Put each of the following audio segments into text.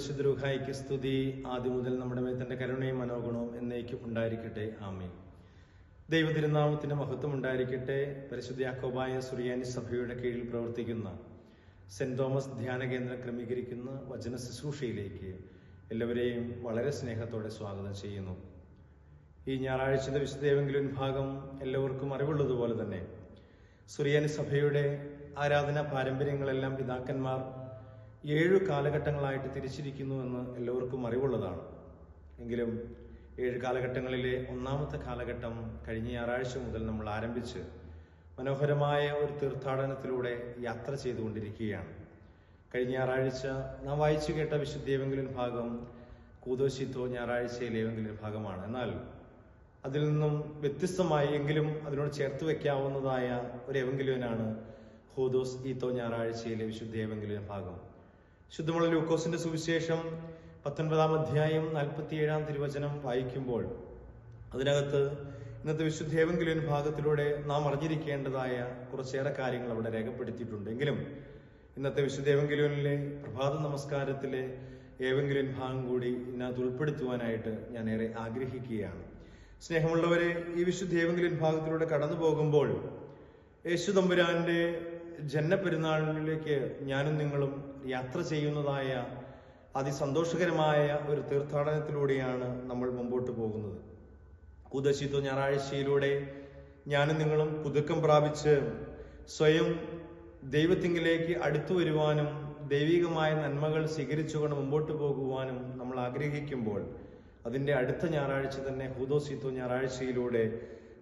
പരിശുദ്ധ സ്തുതി. ആദ്യം മുതൽ നമ്മുടെ മേൽ തന്റെ കരുണയും മനോഗുണവും എന്നേക്കും ഉണ്ടായിരിക്കട്ടെ. ആമീൻ. ദൈവ തിരുനാമത്തിന് മഹത്വം ഉണ്ടായിരിക്കട്ടെ. പരിശുദ്ധ യാക്കോബായ സുറിയാനി സഭയുടെ കീഴിൽ പ്രവർത്തിക്കുന്ന സെന്റ് തോമസ് ധ്യാന കേന്ദ്രം ക്രമീകരിക്കുന്ന വചന ശുശ്രൂഷയിലേക്ക് എല്ലാവരെയും വളരെ സ്നേഹത്തോടെ സ്വാഗതം ചെയ്യുന്നു. ഈ ഞായറാഴ്ചത്തെ വിശുദ്ധേവെങ്കിലും ഭാഗം എല്ലാവർക്കും അറിവുള്ളതുപോലെ തന്നെ സുറിയാനി സഭയുടെ ആരാധനാ പാരമ്പര്യങ്ങളെല്ലാം പിതാക്കന്മാർ ഏഴു കാലഘട്ടങ്ങളായിട്ട് തിരിച്ചിരിക്കുന്നു എന്ന് എല്ലാവർക്കും അറിവുള്ളതാണ്. എങ്കിലും ഏഴ് കാലഘട്ടങ്ങളിലെ ഒന്നാമത്തെ കാലഘട്ടം കഴിഞ്ഞ ഞായറാഴ്ച മുതൽ നമ്മൾ ആരംഭിച്ച് മനോഹരമായ ഒരു തീർത്ഥാടനത്തിലൂടെ യാത്ര ചെയ്തുകൊണ്ടിരിക്കുകയാണ്. കഴിഞ്ഞ ഞായറാഴ്ച നാം വായിച്ചു കേട്ട വിശുദ്ധേവെങ്കിലും ഭാഗം കൂതോശിത്തോ ഞായറാഴ്ചയിലെ ഏവെങ്കിലും ഭാഗമാണ്. എന്നാൽ അതിൽ നിന്നും വ്യത്യസ്തമായി എങ്കിലും അതിനോട് ചേർത്ത് വെക്കാവുന്നതായ ഒരു എവെങ്കിലുവനാണ് ഹൂദോസ് ഈത്തോ ഞായറാഴ്ചയിലെ വിശുദ്ധ ഏവെങ്കിലും ഭാഗം. ശുദ്ധമുള്ള ലൂക്കോസിന്റെ സുവിശേഷം പത്തൊൻപതാം അധ്യായം നാൽപ്പത്തിയേഴാം തിരുവചനം വായിക്കുമ്പോൾ അതിനകത്ത് ഇന്നത്തെ വിശുദ്ധ ഏവെങ്കിലുവൻ ഭാഗത്തിലൂടെ നാം അറിഞ്ഞിരിക്കേണ്ടതായ കുറച്ചേറെ കാര്യങ്ങൾ അവിടെ രേഖപ്പെടുത്തിയിട്ടുണ്ട്. എങ്കിലും ഇന്നത്തെ വിശുദ്ധ ഏവെങ്കിലുവനിലെ പ്രഭാത നമസ്കാരത്തിലെ ഏവെങ്കിലും ഭാഗം കൂടി ഇതിനകത്ത് ഉൾപ്പെടുത്തുവാനായിട്ട് ഞാൻ ഏറെ ആഗ്രഹിക്കുകയാണ്. സ്നേഹമുള്ളവരെ ഈ വിശുദ്ധ ഏവെങ്കിലുവൻ ഭാഗത്തിലൂടെ കടന്നു പോകുമ്പോൾ യേശു തമ്പുരാന്റെ ജന്മപെരുന്നാളിലേക്ക് ഞാനും നിങ്ങളും യാത്ര ചെയ്യുന്നതായ അതിസന്തോഷകരമായ ഒരു തീർത്ഥാടനത്തിലൂടെയാണ് നമ്മൾ മുമ്പോട്ട് പോകുന്നത്. കുദശിത്വ ഞായറാഴ്ചയിലൂടെ ഞാനും നിങ്ങളും പുതുക്കം പ്രാപിച്ച് സ്വയം ദൈവത്തിങ്കിലേക്ക് അടുത്തു വരുവാനും ദൈവികമായ നന്മകൾ സ്വീകരിച്ചുകൊണ്ട് മുമ്പോട്ട് പോകുവാനും നമ്മൾ ആഗ്രഹിക്കുമ്പോൾ അതിന്റെ അടുത്ത ഞായറാഴ്ച തന്നെ ഹൂദോസിത്വ ഞായറാഴ്ചയിലൂടെ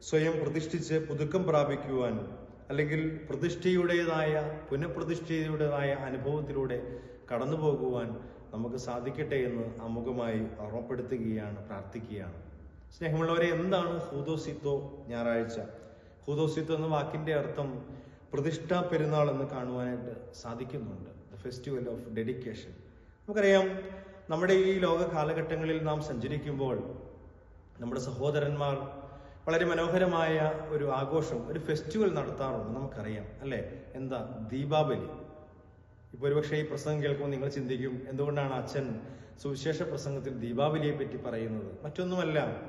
സ്വയം പ്രതിഷ്ഠിച്ച് പുതുക്കം പ്രാപിക്കുവാൻ അല്ലെങ്കിൽ പ്രതിഷ്ഠയുടേതായ പുനഃപ്രതിഷ്ഠയുടേതായ അനുഭവത്തിലൂടെ കടന്നു പോകുവാൻ നമുക്ക് സാധിക്കട്ടെ എന്ന് അമുഖമായി ഓർമ്മപ്പെടുത്തുകയാണ് പ്രാർത്ഥിക്കുകയാണ്. സ്നേഹമുള്ളവരെ എന്താണ് ഹൂദോസിത്തോ ഞായറാഴ്ച? ഹൂദോസിത്തോ എന്ന വാക്കിന്റെ അർത്ഥം പ്രതിഷ്ഠാ പെരുന്നാൾ എന്ന് കാണുവാനായിട്ട് സാധിക്കുന്നുണ്ട്. ദ ഫെസ്റ്റിവൽ ഓഫ് ഡെഡിക്കേഷൻ നമുക്കറിയാം നമ്മുടെ ഈ ലോക കാലഘട്ടങ്ങളിൽ നാം സഞ്ചരിക്കുമ്പോൾ നമ്മുടെ സഹോദരന്മാർ വളരെ മനോഹരമായ ഒരു ആഘോഷം ഒരു ഫെസ്റ്റിവൽ നടത്താറുണ്ട് നമുക്കറിയാം അല്ലേ? എന്താ? ദീപാവലി. ഇപ്പൊ ഒരുപക്ഷെ ഈ പ്രസംഗം കേൾക്കുമ്പോൾ നിങ്ങൾ ചിന്തിക്കും എന്തുകൊണ്ടാണ് അച്ഛൻ സുവിശേഷ പ്രസംഗത്തിൽ ദീപാവലിയെ പറ്റി പറയുന്നത്? മറ്റൊന്നുമല്ല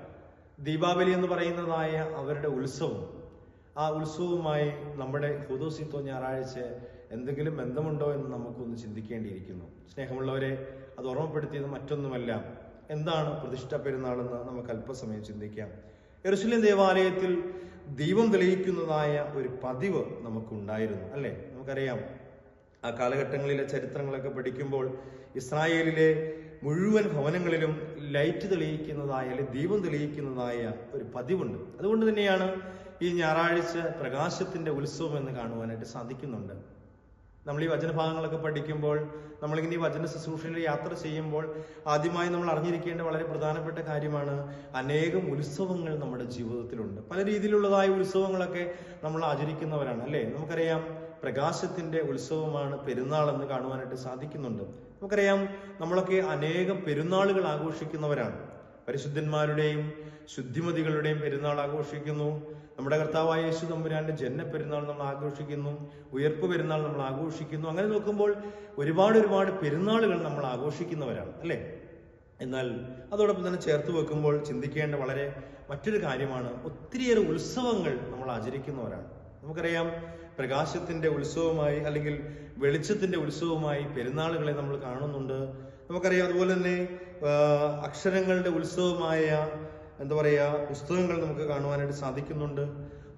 ദീപാവലി എന്ന് പറയുന്നതായ അവരുടെ ഉത്സവം. ആ ഉത്സവവുമായി നമ്മുടെ ഹുദോസിത്തോ ഞായറാഴ്ച എന്തെങ്കിലും ബന്ധമുണ്ടോ എന്ന് നമുക്കൊന്ന് ചിന്തിക്കേണ്ടിയിരിക്കുന്നു. സ്നേഹമുള്ളവരെ അത് ഓർമ്മപ്പെടുത്തിയത് മറ്റൊന്നുമല്ല. എന്താണ് പ്രതിഷ്ഠ പെരുന്നാളെന്ന് നമുക്ക് അല്പസമയം ചിന്തിക്കാം. എറുസലേം ദേവാലയത്തിൽ ദീപം തെളിയിക്കുന്നതായ ഒരു പതിവ് നമുക്കുണ്ടായിരുന്നു അല്ലെ? നമുക്കറിയാം. ആ കാലഘട്ടങ്ങളിലെ ചരിത്രങ്ങളൊക്കെ പഠിക്കുമ്പോൾ ഇസ്രായേലിലെ മുഴുവൻ ഭവനങ്ങളിലും ലൈറ്റ് തെളിയിക്കുന്നതായ അല്ലെങ്കിൽ ദീപം തെളിയിക്കുന്നതായ ഒരു പതിവുണ്ട്. അതുകൊണ്ട് തന്നെയാണ് ഈ ഞായറാഴ്ച പ്രകാശത്തിന്റെ ഉത്സവം എന്ന് കാണുവാനായിട്ട് സാധിക്കുന്നുണ്ട്. നമ്മൾ ഈ വചനഭാഗങ്ങളൊക്കെ പഠിക്കുമ്പോൾ നമ്മളിങ്ങനെ ഈ വചന ശുശ്രൂഷയിൽ യാത്ര ചെയ്യുമ്പോൾ ആദ്യമായി നമ്മൾ അറിഞ്ഞിരിക്കേണ്ട വളരെ പ്രധാനപ്പെട്ട കാര്യമാണ് അനേകം ഉത്സവങ്ങൾ നമ്മുടെ ജീവിതത്തിലുണ്ട്. പല രീതിയിലുള്ളതായ ഉത്സവങ്ങളൊക്കെ നമ്മൾ ആചരിക്കുന്നവരാണ് അല്ലേ? നമുക്കറിയാം പ്രകാശത്തിന്റെ ഉത്സവമാണ് പെരുന്നാൾ എന്ന് കാണുവാനായിട്ട് സാധിക്കുന്നുണ്ട്. നമുക്കറിയാം നമ്മളൊക്കെ അനേകം പെരുന്നാളുകൾ ആഘോഷിക്കുന്നവരാണ്. പരിശുദ്ധന്മാരുടെയും ശുദ്ധിമതികളുടെയും പെരുന്നാൾ ആഘോഷിക്കുന്നു. നമ്മുടെ കർത്താവായ യേശു തമ്പുരാന്റെ ജന്മ പെരുന്നാൾ നമ്മൾ ആഘോഷിക്കുന്നു ഉയർപ്പ് പെരുന്നാൾ നമ്മൾ ആഘോഷിക്കുന്നു. അങ്ങനെ നോക്കുമ്പോൾ ഒരുപാട് ഒരുപാട് പെരുന്നാളുകൾ നമ്മൾ ആഘോഷിക്കുന്നവരാണ് അല്ലേ? എന്നാൽ അതോടൊപ്പം തന്നെ ചേർത്ത് വെക്കുമ്പോൾ ചിന്തിക്കേണ്ട വളരെ മറ്റൊരു കാര്യമാണ് ഒത്തിരിയേറെ ഉത്സവങ്ങൾ നമ്മൾ ആചരിക്കുന്നവരാണ്. നമുക്കറിയാം പ്രകാശത്തിന്റെ ഉത്സവമായി അല്ലെങ്കിൽ വെളിച്ചത്തിന്റെ ഉത്സവമായി പെരുന്നാളുകളെ നമ്മൾ കാണുന്നുണ്ട്. നമുക്കറിയാം അതുപോലെ തന്നെ അക്ഷരങ്ങളുടെ ഉത്സവമായ എന്താ പറയുക പുസ്തകങ്ങൾ നമുക്ക് കാണുവാനായിട്ട് സാധിക്കുന്നുണ്ട്.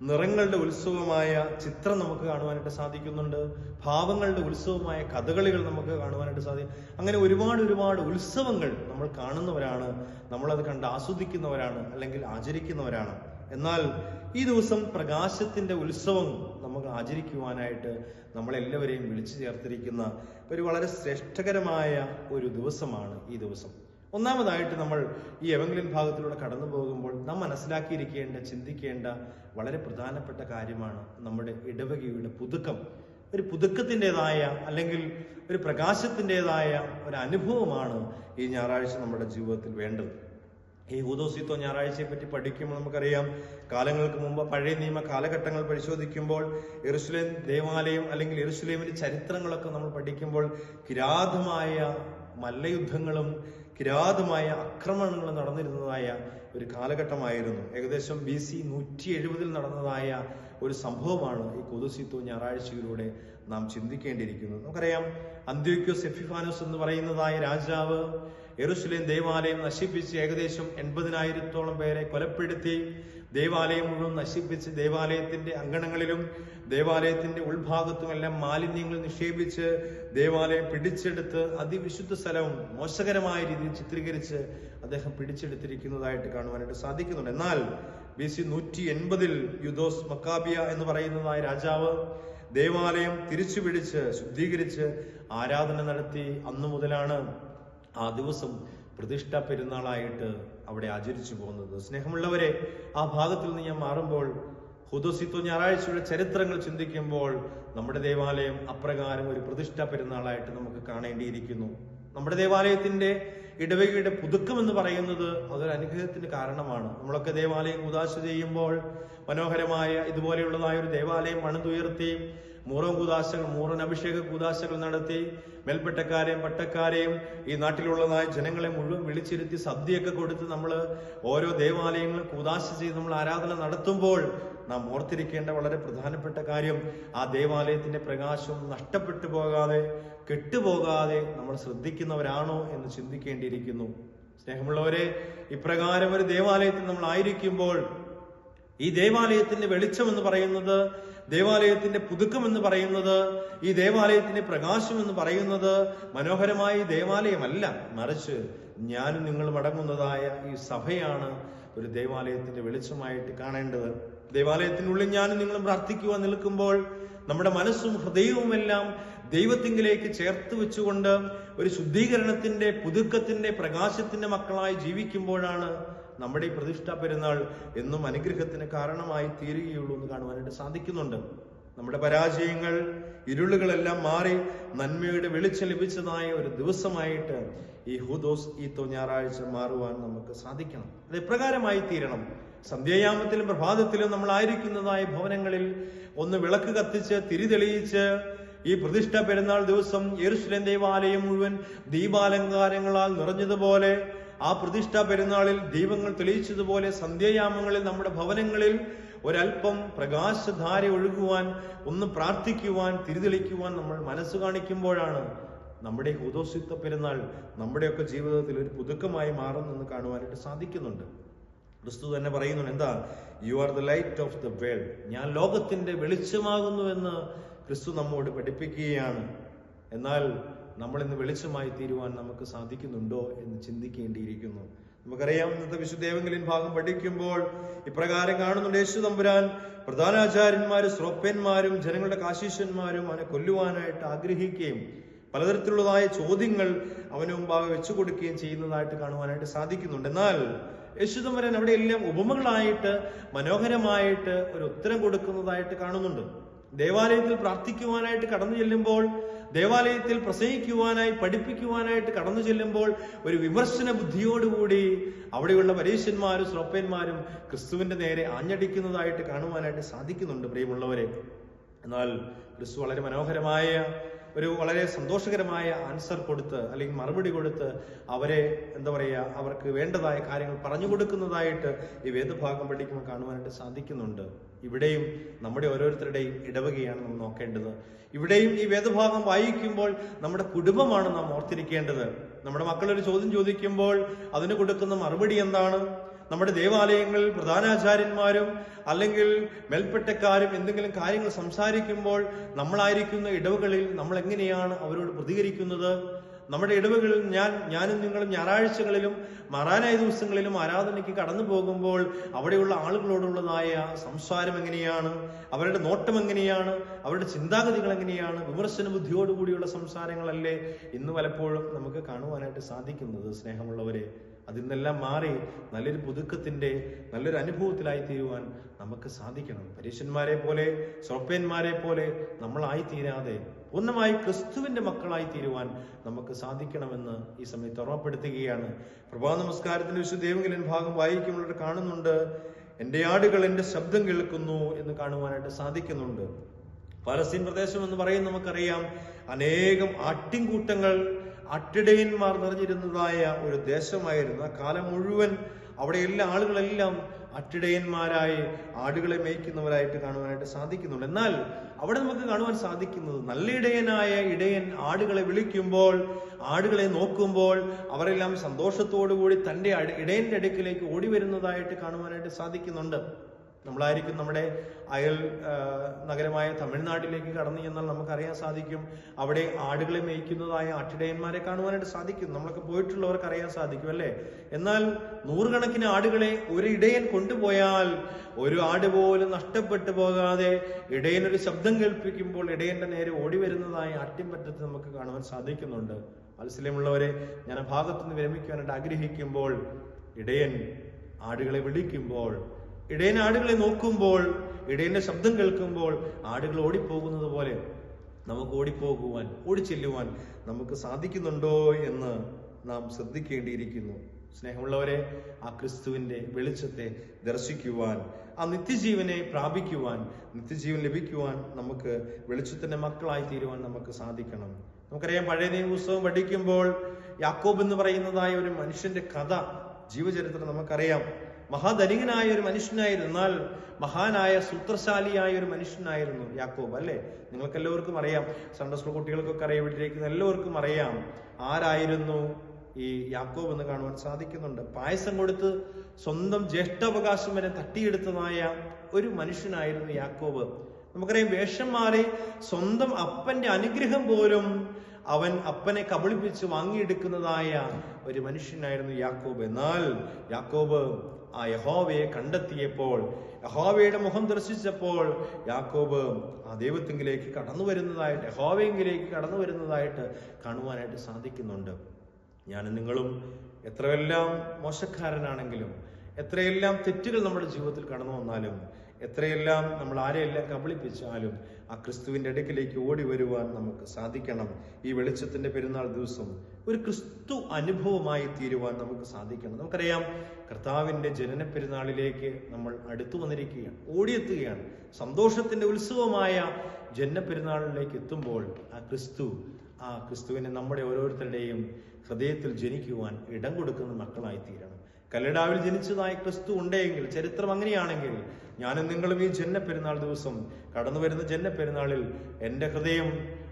നിറങ്ങളുടെ ഉത്സവമായ ചിത്രം നമുക്ക് കാണുവാനായിട്ട് സാധിക്കുന്നുണ്ട്. ഭാവങ്ങളുടെ ഉത്സവമായ കഥകളികൾ നമുക്ക് കാണുവാനായിട്ട് സാധിക്കും അങ്ങനെ ഒരുപാട് ഒരുപാട് ഉത്സവങ്ങൾ നമ്മൾ കാണുന്നവരാണ് നമ്മളത് കണ്ട് ആസ്വദിക്കുന്നവരാണ് അല്ലെങ്കിൽ ആചരിക്കുന്നവരാണ്. എന്നാൽ ഈ ദിവസം പ്രകാശത്തിന്റെ ഉത്സവം നമുക്ക് ആചരിക്കുവാനായിട്ട് നമ്മളെല്ലാവരെയും വിളിച്ചു ചേർത്തിരിക്കുന്ന ഒരു വളരെ ശ്രേഷ്ഠകരമായ ഒരു ദിവസമാണ് ഈ ദിവസം. ഒന്നാമതായിട്ട് നമ്മൾ ഈ എവങ്കലിൻ ഭാഗത്തിലൂടെ കടന്നു പോകുമ്പോൾ നാം മനസ്സിലാക്കിയിരിക്കേണ്ട ചിന്തിക്കേണ്ട വളരെ പ്രധാനപ്പെട്ട കാര്യമാണ് നമ്മുടെ ഇടവകയുടെ പുതുക്കം. ഒരു പുതുക്കത്തിന്റെതായ അല്ലെങ്കിൽ ഒരു പ്രകാശത്തിന്റെതായ ഒരു അനുഭവമാണ് ഈ ഞായറാഴ്ച നമ്മുടെ ജീവിതത്തിൽ വേണ്ടത്. ഈ ഹൂദോസിത്വ ഞായറാഴ്ചയെ പറ്റി പഠിക്കുമ്പോൾ നമുക്കറിയാം കാലങ്ങൾക്ക് മുമ്പ് പഴയ നിയമ കാലഘട്ടങ്ങൾ പരിശോധിക്കുമ്പോൾ എറുസലേം ദേവാലയം അല്ലെങ്കിൽ എറുസലേമിന്റെ ചരിത്രങ്ങളൊക്കെ നമ്മൾ പഠിക്കുമ്പോൾ കിരാതമായ മല്ലയുദ്ധങ്ങളും കിരാതമായ ആക്രമണങ്ങൾ നടന്നിരുന്നതായ ഒരു കാലഘട്ടമായിരുന്നു. ഏകദേശം ബി സി നൂറ്റി എഴുപതിൽ നടന്നതായ ഒരു സംഭവമാണ് ഈ കൊതുസിത്തു ഞായറാഴ്ചയിലൂടെ നാം ചിന്തിക്കേണ്ടിയിരിക്കുന്നത്. നമുക്കറിയാം അന്ത്യോക്യോസ് എഫിഫാനോസ് എന്ന് പറയുന്നതായ രാജാവ് എറുസലേം ദേവാലയം നശിപ്പിച്ച് ഏകദേശം എൺപതിനായിരത്തോളം പേരെ കൊലപ്പെടുത്തി. ദേവാലയം മുഴുവൻ നശിപ്പിച്ച് ദേവാലയത്തിന്റെ അങ്കണങ്ങളിലും ദേവാലയത്തിന്റെ ഉൾഭാഗത്തുമെല്ലാം മാലിന്യങ്ങൾ നിക്ഷേപിച്ച് ദേവാലയം പിടിച്ചെടുത്ത് അതിവിശുദ്ധ സ്ഥലവും മോശകരമായ രീതിയിൽ ചിത്രീകരിച്ച് അദ്ദേഹം പിടിച്ചെടുത്തിരിക്കുന്നതായിട്ട് കാണുവാനായിട്ട് സാധിക്കുന്നുണ്ട്. എന്നാൽ ബി സി നൂറ്റി എൺപതിൽ യുദോസ് മക്കാബിയ എന്ന് പറയുന്നതായ രാജാവ് ദേവാലയം തിരിച്ചു പിടിച്ച് ശുദ്ധീകരിച്ച് ആരാധന നടത്തി അന്നു മുതലാണ് ആ ദിവസം പ്രതിഷ്ഠ പെരുന്നാളായിട്ട് അവിടെ ആചരിച്ചു പോകുന്നത്. സ്നേഹമുള്ളവരെ ആ ഭാഗത്തിൽ നിന്ന് ഞാൻ മാറുമ്പോൾ ഹുദുസിത്തു ഞായറാഴ്ചയുടെ ചരിത്രങ്ങൾ ചിന്തിക്കുമ്പോൾ നമ്മുടെ ദേവാലയം അപ്രകാരം ഒരു പ്രതിഷ്ഠ പെരുന്നാളായിട്ട് നമുക്ക് കാണേണ്ടിയിരിക്കുന്നു. നമ്മുടെ ദേവാലയത്തിന്റെ ഇടവകയുടെ പുതുക്കം എന്ന് പറയുന്നത് അതൊരു അനുഗ്രഹത്തിന് കാരണമാണ്. നമ്മളൊക്കെ ദേവാലയം ഉദാശ ചെയ്യുമ്പോൾ മനോഹരമായ ഇതുപോലെയുള്ളതായ ഒരു ദേവാലയം പണിതുയർത്തി മൂറം കൂതാശകൾ മൂറൻ അഭിഷേക കൂതാശകൾ നടത്തി. മേൽപ്പെട്ടക്കാരെയും പട്ടക്കാരെയും ഈ നാട്ടിലുള്ളതായ ജനങ്ങളെ മുഴുവൻ വിളിച്ചിരുത്തി സദ്യയൊക്കെ കൊടുത്ത് നമ്മൾ ഓരോ ദേവാലയങ്ങളും കൂതാശ ചെയ്ത് നമ്മൾ ആരാധന നടത്തുമ്പോൾ നാം ഓർത്തിരിക്കേണ്ട വളരെ പ്രധാനപ്പെട്ട കാര്യം ആ ദേവാലയത്തിന്റെ പ്രകാശം നഷ്ടപ്പെട്ടു പോകാതെ കെട്ടുപോകാതെ നമ്മൾ ശ്രദ്ധിക്കുന്നവരാണോ എന്ന് ചിന്തിക്കേണ്ടിയിരിക്കുന്നു. സ്നേഹമുള്ളവരെ ഇപ്രകാരം ഒരു ദേവാലയത്തിൽ നമ്മൾ ആയിരിക്കുമ്പോൾ ഈ ദേവാലയത്തിന്റെ വെളിച്ചം എന്ന് പറയുന്നത് ദേവാലയത്തിന്റെ പുതുക്കം എന്ന് പറയുന്നത് ഈ ദേവാലയത്തിന്റെ പ്രകാശം എന്ന് പറയുന്നത് മനോഹരമായ ദേവാലയമല്ല. മറിച്ച് ഞാനും നിങ്ങൾ അടങ്ങുന്നതായ ഈ സഭയാണ് ഒരു ദേവാലയത്തിന്റെ വെളിച്ചമായിട്ട് കാണേണ്ടത്. ദേവാലയത്തിനുള്ളിൽ ഞാനും നിങ്ങളും പ്രാർത്ഥിക്കുവാൻ നിൽക്കുമ്പോൾ നമ്മുടെ മനസ്സും ഹൃദയവുമെല്ലാം ദൈവത്തിങ്കിലേക്ക് ചേർത്ത് വെച്ചുകൊണ്ട് ഒരു ശുദ്ധീകരണത്തിന്റെ പുതുക്കത്തിന്റെ പ്രകാശത്തിന്റെ മക്കളായി ജീവിക്കുമ്പോഴാണ് നമ്മുടെ ഈ പ്രതിഷ്ഠ പെരുന്നാൾ എന്നും അനുഗ്രഹത്തിന് കാരണമായി തീരുകയുള്ളൂ എന്ന് കാണുവാനായിട്ട് സാധിക്കുന്നുണ്ട്. നമ്മുടെ പരാജയങ്ങൾ ഇരുളുകളെല്ലാം മാറി നന്മയുടെ വെളിച്ചം ലഭിച്ചതായ ഒരു ദിവസമായിട്ട് ഈ ഹുദോസ് ഈ ഞായറാഴ്ച മാറുവാൻ നമുക്ക് സാധിക്കണം. അത് എപ്രകാരമായി തീരണം? സന്ധ്യായാമത്തിലും പ്രഭാതത്തിലും നമ്മൾ ആയിരിക്കുന്നതായ ഭവനങ്ങളിൽ ഒന്ന് വിളക്ക് കത്തിച്ച് തിരി തെളിയിച്ച് ഈ പ്രതിഷ്ഠ പെരുന്നാൾ ദിവസം യെരുസലേം ദേവാലയം മുഴുവൻ ദീപാലങ്കാരങ്ങളാൽ നിറഞ്ഞതുപോലെ ആ പ്രതിഷ്ഠ പെരുന്നാളിൽ ദീപങ്ങൾ തെളിയിച്ചതുപോലെ സന്ധ്യയാമങ്ങളിൽ നമ്മുടെ ഭവനങ്ങളിൽ ഒരൽപ്പം പ്രകാശധാര ഒഴുകുവാൻ ഒന്ന് പ്രാർത്ഥിക്കുവാൻ തിരിതെളിക്കുവാൻ നമ്മൾ മനസ്സ് കാണിക്കുമ്പോഴാണ് നമ്മുടെ ഹുദോസിത്വ പെരുന്നാൾ നമ്മുടെയൊക്കെ ജീവിതത്തിൽ ഒരു പുതുക്കമായി മാറുന്നെന്ന് കാണുവാനായിട്ട് സാധിക്കുന്നുണ്ട്. ക്രിസ്തു തന്നെ പറയുന്നുണ്ട് എന്താ? You are the light of the world ഞാൻ ലോകത്തിന്റെ വെളിച്ചമാകുന്നു എന്ന് ക്രിസ്തു നമ്മോട് പഠിപ്പിക്കുകയാണ്. എന്നാൽ നമ്മൾ ഇന്ന് വെളിച്ചമായി തീരുവാൻ നമുക്ക് സാധിക്കുന്നുണ്ടോ എന്ന് ചിന്തിക്കേണ്ടിയിരിക്കുന്നു. നമുക്കറിയാം ഇന്നത്തെ വിശുദ്ധേവങ്കലിൻ ഭാഗം പഠിക്കുമ്പോൾ ഇപ്രകാരം കാണുന്നുണ്ട്. യേശു തമ്പുരാൻ പ്രധാനാചാര്യന്മാരും ശ്രോപ്യന്മാരും ജനങ്ങളുടെ കാശീശന്മാരും അവനെ കൊല്ലുവാനായിട്ട് ആഗ്രഹിക്കുകയും പലതരത്തിലുള്ളതായ ചോദ്യങ്ങൾ അവന് മുമ്പാകെ വെച്ചു കൊടുക്കുകയും ചെയ്യുന്നതായിട്ട് കാണുവാനായിട്ട് സാധിക്കുന്നുണ്ട്. എന്നാൽ യേശുദമ്പരൻ അവിടെ എല്ലാം ഉപമകളായിട്ട് മനോഹരമായിട്ട് ഒരു ഉത്തരം കൊടുക്കുന്നതായിട്ട് കാണുന്നുണ്ട്. ദേവാലയത്തിൽ പ്രാർത്ഥിക്കുവാനായിട്ട് കടന്നു ചെല്ലുമ്പോൾ ദേവാലയത്തിൽ പ്രസംഗിക്കുവാനായി പഠിപ്പിക്കുവാനായിട്ട് കടന്നു ചെല്ലുമ്പോൾ ഒരു വിമർശന ബുദ്ധിയോടുകൂടി അവിടെയുള്ള പരീശന്മാരും ശ്രോപ്പന്മാരും ക്രിസ്തുവിന്റെ നേരെ ആഞ്ഞടിക്കുന്നതായിട്ട് കാണുവാനായിട്ട് സാധിക്കുന്നുണ്ട് പ്രിയമുള്ളവരെ. എന്നാൽ ക്രിസ്തു വളരെ മനോഹരമായ ഒരു വളരെ സന്തോഷകരമായ ആൻസർ കൊടുത്ത് അല്ലെങ്കിൽ മറുപടി കൊടുത്ത് അവരെ എന്താ പറയുക അവർക്ക് വേണ്ടതായ കാര്യങ്ങൾ പറഞ്ഞു കൊടുക്കുന്നതായിട്ട് ഈ വേദഭാഗം പഠിക്കുമ്പോൾ കാണുവാനായിട്ട് സാധിക്കുന്നുണ്ട്. ഇവിടെയും നമ്മുടെ ഓരോരുത്തരുടെയും ഇടവകയാണ് നമ്മൾ നോക്കേണ്ടത്. ഇവിടെയും ഈ വേദഭാഗം വായിക്കുമ്പോൾ നമ്മുടെ കുടുംബമാണ് നാം ഓർത്തിരിക്കേണ്ടത്. നമ്മുടെ മക്കളൊരു ചോദ്യം ചോദിക്കുമ്പോൾ അതിന് കൊടുക്കുന്ന മറുപടി എന്താണ്? നമ്മുടെ ദേവാലയങ്ങളിൽ പ്രധാനാചാര്യന്മാരും അല്ലെങ്കിൽ മേൽപ്പെട്ടക്കാരും എന്തെങ്കിലും കാര്യങ്ങൾ സംസാരിക്കുമ്പോൾ നമ്മളായിരിക്കുന്ന ഇടവുകളിൽ നമ്മൾ എങ്ങനെയാണ് അവരോട് പ്രതികരിക്കുന്നത്? നമ്മുടെ ഇടവുകളിൽ ഞാൻ ഞാനും നിങ്ങളും ഞായറാഴ്ചകളിലും മറാനായ ദിവസങ്ങളിലും ആരാധനയ്ക്ക് കടന്നു പോകുമ്പോൾ അവിടെയുള്ള ആളുകളോടുള്ളതായ സംസാരം എങ്ങനെയാണ്? അവരുടെ നോട്ടം എങ്ങനെയാണ്? അവരുടെ ചിന്താഗതികൾ എങ്ങനെയാണ്? വിമർശന ബുദ്ധിയോടുകൂടിയുള്ള സംസാരങ്ങളല്ലേ ഇന്ന് പലപ്പോഴും നമുക്ക് കാണുവാനായിട്ട് സാധിക്കുന്നത് സ്നേഹമുള്ളവരെ. അതിൽ നിന്നെല്ലാം മാറി നല്ലൊരു പുതുക്കത്തിന്റെ നല്ലൊരു അനുഭവത്തിലായി തീരുവാൻ നമുക്ക് സാധിക്കണം. പരീക്ഷന്മാരെ പോലെ സ്വപ്യന്മാരെ പോലെ നമ്മളായി തീരാതെ പൂർണമായി ക്രിസ്തുവിന്റെ മക്കളായി തീരുവാൻ നമുക്ക് സാധിക്കണമെന്ന് ഈ സമയത്ത് ഓർമ്മപ്പെടുത്തുകയാണ്. പ്രഭാത വിശുദ്ധ വിശുദ്ധേവങ്കലൻ ഭാഗം വായിക്കുമ്പോൾ കാണുന്നുണ്ട് എന്റെ ആടുകൾ എന്റെ ശബ്ദം കേൾക്കുന്നു എന്ന് കാണുവാനായിട്ട് സാധിക്കുന്നുണ്ട്. പലസ്തീൻ പ്രദേശം എന്ന് പറയുന്നത് നമുക്കറിയാം അനേകം ആട്ടിൻകൂട്ടങ്ങൾ അട്ടിടയന്മാർ നിറഞ്ഞിരുന്നതായ ഒരു ദേശമായിരുന്നു ആ കാലം മുഴുവൻ അവിടെ എല്ലാ ആളുകളെല്ലാം അട്ടിടയന്മാരായി ആടുകളെ മേയ്ക്കുന്നവരായിട്ട് കാണുവാനായിട്ട് സാധിക്കുന്നുണ്ട്. എന്നാൽ അവിടെ നമുക്ക് കാണുവാൻ സാധിക്കുന്നത് നല്ല ഇടയനായ ഇടയൻ ആടുകളെ വിളിക്കുമ്പോൾ ആടുകളെ നോക്കുമ്പോൾ അവരെല്ലാം സന്തോഷത്തോടു കൂടി തന്റെ ഇടയന്റെ അടുക്കിലേക്ക് ഓടി വരുന്നതായിട്ട് കാണുവാനായിട്ട് സാധിക്കുന്നുണ്ട്. നമ്മളായിരിക്കും നമ്മുടെ അയൽ നഗരമായ തമിഴ്നാട്ടിലേക്ക് കടന്നു ചെന്നാൽ നമുക്കറിയാൻ സാധിക്കും. അവിടെ ആടുകളെ മേയ്ക്കുന്നതായ ആട്ടിടയന്മാരെ കാണുവാനായിട്ട് സാധിക്കും. നമ്മളൊക്കെ പോയിട്ടുള്ളവർക്ക് അറിയാൻ സാധിക്കും അല്ലേ? എന്നാൽ നൂറുകണക്കിന് ആടുകളെ ഒരു ഇടയൻ കൊണ്ടുപോയാൽ ഒരു ആട് പോലും നഷ്ടപ്പെട്ടു പോകാതെ ഇടയൻ ഒരു ശബ്ദം കേൾപ്പിക്കുമ്പോൾ ഇടയന്റെ നേരെ ഓടി വരുന്നതായ അട്ടിമ്പറ്റത്ത് നമുക്ക് കാണുവാൻ സാധിക്കുന്നുണ്ട്. മത്സരമുള്ളവരെ ഞാൻ ആ ഭാഗത്ത് നിന്ന് വിരമിക്കുവാനായിട്ട് ആഗ്രഹിക്കുമ്പോൾ ഇടയൻ ആടുകളെ വിളിക്കുമ്പോൾ ഇടയൻ ആടുകളെ നോക്കുമ്പോൾ ഇടയന്റെ ശബ്ദം കേൾക്കുമ്പോൾ ആടുകൾ ഓടിപ്പോകുന്നത് പോലെ നമുക്ക് ഓടിപ്പോകുവാൻ ഓടിച്ചെല്ലുവാൻ നമുക്ക് സാധിക്കുന്നുണ്ടോ എന്ന് നാം ശ്രദ്ധിക്കേണ്ടിയിരിക്കുന്നു. സ്നേഹമുള്ളവരെ ആ ക്രിസ്തുവിന്റെ വെളിച്ചത്തെ ദർശിക്കുവാൻ ആ നിത്യജീവനെ പ്രാപിക്കുവാൻ നിത്യജീവൻ ലഭിക്കുവാൻ നമുക്ക് വെളിച്ചത്തിന്റെ മക്കളായി തീരുവാൻ നമുക്ക് സാധിക്കണം. നമുക്കറിയാം പഴയ നിയമസവും പഠിക്കുമ്പോൾ യാക്കോബ് എന്ന് പറയുന്നതായ ഒരു മനുഷ്യന്റെ കഥ ജീവചരിത്രം നമുക്കറിയാം. മഹാധനികനായ ഒരു മനുഷ്യനായിരുന്നു എന്നാൽ മഹാനായ സൂത്രശാലിയായ ഒരു മനുഷ്യനായിരുന്നു യാക്കോബ് അല്ലേ? നിങ്ങൾക്ക് എല്ലാവർക്കും അറിയാം സൺഡേ സ്കൂൾ കുട്ടികൾക്കൊക്കെ അറിയപ്പെട്ടിരിക്കുന്ന എല്ലാവർക്കും അറിയാം ആരായിരുന്നു ഈ യാക്കോബ് എന്ന് കാണുവാൻ സാധിക്കുന്നുണ്ട്. പായസം കൊടുത്ത് സ്വന്തം ജ്യേഷ്ഠാവകാശം വരെ തട്ടിയെടുത്തതായ ഒരു മനുഷ്യനായിരുന്നു യാക്കോബ്. നമുക്കറിയാം വേഷം മാറി സ്വന്തം അപ്പന്റെ അനുഗ്രഹം പോലും അവൻ അപ്പനെ കബളിപ്പിച്ച് വാങ്ങിയെടുക്കുന്നതായ ഒരു മനുഷ്യനായിരുന്നു യാക്കോബ്. എന്നാൽ യാക്കോബ് ആ യഹോവയെ കണ്ടെത്തിയപ്പോൾ യഹോവയുടെ മുഖം ദർശിച്ചപ്പോൾ യാക്കോബ് ആ ദൈവത്തെങ്കിലേക്ക് കടന്നു വരുന്നതായിട്ട് യഹോവയെങ്കിലേക്ക് കടന്നു വരുന്നതായിട്ട് കാണുവാനായിട്ട് സാധിക്കുന്നുണ്ട്. ഞാൻ നിങ്ങളും എത്രയെല്ലാം മോശക്കാരനാണെങ്കിലും എത്രയെല്ലാം തെറ്റുകൾ നമ്മുടെ ജീവിതത്തിൽ കടന്നു വന്നാലും എത്രയെല്ലാം നമ്മൾ ആരെയെല്ലാം കബളിപ്പിച്ചാലും ആ ക്രിസ്തുവിന്റെ അടുക്കിലേക്ക് ഓടി വരുവാൻ നമുക്ക് സാധിക്കണം. ഈ വെളിച്ചത്തിന്റെ പെരുന്നാൾ ദിവസം ഒരു ക്രിസ്തു അനുഭവമായി തീരുവാൻ നമുക്ക് സാധിക്കണം. നമുക്കറിയാം കർത്താവിന്റെ ജനന പെരുന്നാളിലേക്ക് നമ്മൾ അടുത്തു വന്നിരിക്കുകയാണ് ഓടിയെത്തുകയാണ്. സന്തോഷത്തിന്റെ ഉത്സവമായ ജനന പെരുന്നാളിലേക്ക് എത്തുമ്പോൾ ആ ക്രിസ്തു ആ ക്രിസ്തുവിനെ നമ്മുടെ ഓരോരുത്തരുടെയും ഹൃദയത്തിൽ ജനിക്കുവാൻ ഇടം കൊടുക്കുന്ന മക്കളായി തീരണം കല്ലടാവിൽ ജനിച്ചതായ ക്രിസ്തു ഉണ്ടെങ്കിൽ ചരിത്രം അങ്ങനെയാണെങ്കിൽ ഞാനും നിങ്ങളും ഈ ജന്മ പെരുന്നാൾ ദിവസം കടന്നു വരുന്ന ജന്മ പെരുന്നാളിൽ എന്റെ ഹൃദയം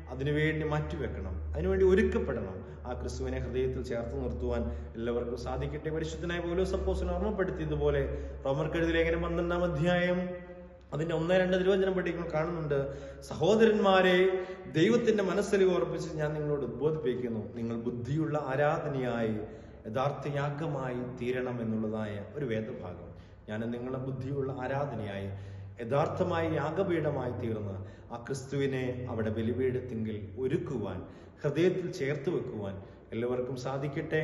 അതിനുവേണ്ടി മാറ്റിവെക്കണം. അതിനുവേണ്ടി ഒരുക്കപ്പെടണം. ആ ക്രിസ്തുവിനെ ഹൃദയത്തിൽ ചേർത്ത് നിർത്തുവാൻ എല്ലാവർക്കും സാധിക്കട്ടെ. പരിശുദ്ധനായ പോലോ സപ്പോസിനെ ഓർമ്മപ്പെടുത്തിയതുപോലെ റോമർക്കെഴുതി ലേഖനം പന്ത്രണ്ടാം അധ്യായം അതിന്റെ ഒന്ന് രണ്ട് തിരുവചനം പഠിക്കുമ്പോൾ കാണുന്നുണ്ട്. സഹോദരന്മാരെ ദൈവത്തിന്റെ മനസ്സിൽ ഓർപ്പിച്ച് ഞാൻ നിങ്ങളോട് ഉദ്ബോധിപ്പിക്കുന്നു നിങ്ങൾ ബുദ്ധിയുള്ള ആരാധനയായി യഥാർത്ഥ യാഗമായി തീരണം എന്നുള്ളതായ ഒരു വേദഭാഗം. ഞാൻ നിങ്ങളുടെ ബുദ്ധിയുള്ള ആരാധനയായി യഥാർത്ഥമായി യാഗപീഠമായി തീർന്ന് ആ ക്രിസ്തുവിനെ അവിടെ ബലിപീഠത്തിങ്കിൽ ഒരുക്കുവാൻ ഹൃദയത്തിൽ ചേർത്ത് വെക്കുവാൻ എല്ലാവർക്കും സാധിക്കട്ടെ.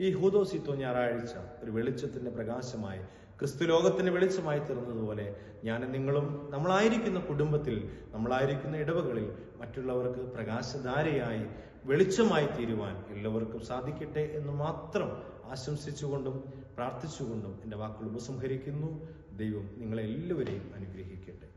ഈ ഹൂദോസിത്തോ ഞായറാഴ്ച ഒരു വെളിച്ചത്തിന്റെ പ്രകാശമായി ക്രിസ്തു ലോകത്തിന് വെളിച്ചമായി തീർന്നതുപോലെ ഞാൻ നിങ്ങളും നമ്മളായിരിക്കുന്ന കുടുംബത്തിൽ നമ്മളായിരിക്കുന്ന ഇടവകളിൽ മറ്റുള്ളവർക്ക് പ്രകാശധാരയായി വെളിച്ചമായി തീരുവാൻ എല്ലാവർക്കും സാധിക്കട്ടെ എന്ന് മാത്രം ആശംസിച്ചുകൊണ്ടും പ്രാർത്ഥിച്ചുകൊണ്ടും എന്റെ വാക്കുകൾ ഉപസംഹരിക്കുന്നു. ദൈവം നിങ്ങളെല്ലാവരെയും അനുഗ്രഹിക്കട്ടെ.